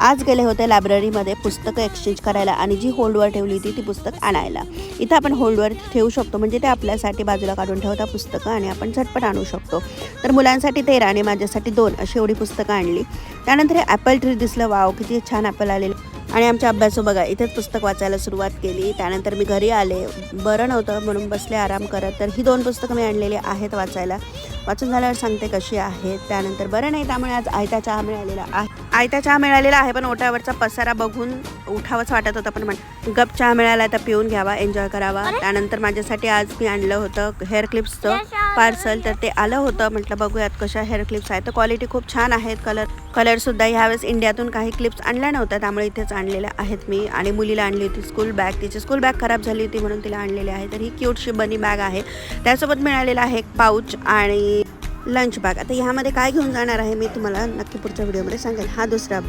आज गेले होते लायब्ररीमध्ये पुस्तकं एक्सचेंज करायला आणि जी होल्डवर ठेवली होती ती पुस्तक आणायला. इथं आपण होल्डवर ठेवू शकतो म्हणजे ते आपल्यासाठी बाजूला काढून ठेवता पुस्तकं आणि आपण झटपट आणू शकतो. तर मुलांसाठी तेरा आणि माझ्यासाठी दोन अशी एवढी पुस्तकं आणली. त्यानंतर हे ॲपल ट्री दिसलं वाव किती छान ॲपल आलेलं. आणि आमच्या अभ्यासो बघा इथेच पुस्तक वाचायला सुरुवात केली. त्यानंतर मी घरी आले. बरं नव्हतं म्हणून बसले आराम करत. तर ही दोन पुस्तकं मी आणलेली आहेत वाचायला. वाचून झाल्यावर सांगते कशी आहेत. त्यानंतर बरं नाही त्यामुळे आज आयता चहा मिळालेला आहे. आयता चहा मिळालेला आहे पण ओट्यावरचा पसारा बघून उठावंच वाटत होतं. पण म्हण गप चहा मिळाला तर पिऊन घ्यावा एन्जॉय करावा. त्यानंतर माझ्यासाठी आज मी आणलं होतं हेअर क्लिप्सचं पार्सल तर ते आलं होतं. म्हटलं बघूयात कशा हेअर क्लिप्स आहेत. तर क्वालिटी खूप छान आहेत. कलर कलरसुद्धा ह्यावेळेस इंडियातून काही क्लिप्स आणल्या नव्हत्या. त्यामुळे इथेच आणलेल्या आहेत मी. आणि मुलीला आणली होती स्कूल बॅग तिची स्कूल बॅग खराब झाली होती म्हणून तिला आणलेली आहे. तर ही क्यूटशी बनी बॅग आहे. त्यासोबत मिळालेला आहे एक पाऊच आणि लंच बॅग आता ह्यामध्ये काय घेऊन जाणार आहे मी तुम्हाला नक्की पुढच्या व्हिडिओमध्ये सांगेल हा दुसरा